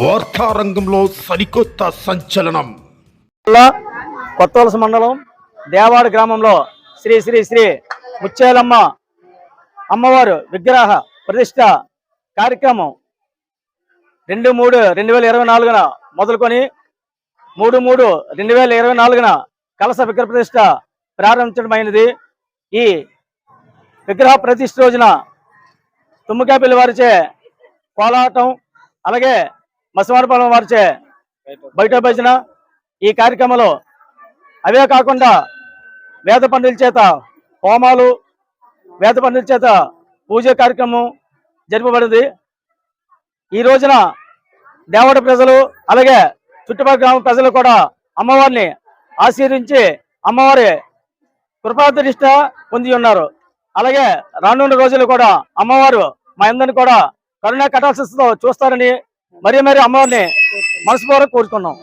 వార్తారంగంలో సరికొత్త సంచలనం. కొత్తవలస మండలం దేవాడ గ్రామంలో శ్రీ శ్రీ శ్రీ ముచ్చేలమ్మ అమ్మవారు విగ్రహ ప్రతిష్ట కార్యక్రమం రెండు మూడు రెండు వేల ఇరవై నాలుగున మొదలుకొని మూడు మూడు రెండు వేల ఇరవై నాలుగున కలస విగ్రహ ప్రతిష్ట ప్రారంభించడమైనది. ఈ విగ్రహ ప్రతిష్ట రోజున తుమ్మకాపిల్లి వారిచే కోలాటం అలాగే మసవాడపాలెం వారిచే బయట భజన ఈ కార్యక్రమంలో. అవే కాకుండా వేద పండితుల చేత హోమాలు వేద పండితుల చేత పూజ కార్యక్రమం జరపబడింది. ఈ రోజున దేవడ ప్రజలు అలాగే చుట్టుపక్కల గ్రామ ప్రజలు కూడా అమ్మవారిని ఆశీర్వించి అమ్మవారి కృపాదృష్ట పొంది ఉన్నారు. అలాగే రానున్న రోజులు కూడా అమ్మవారు మా అందరిని కూడా కరుణా కటాక్షతో చూస్తారని మరి మరి అమ్మవారిని మనస్ఫూర్తిగా కోరుకున్నాం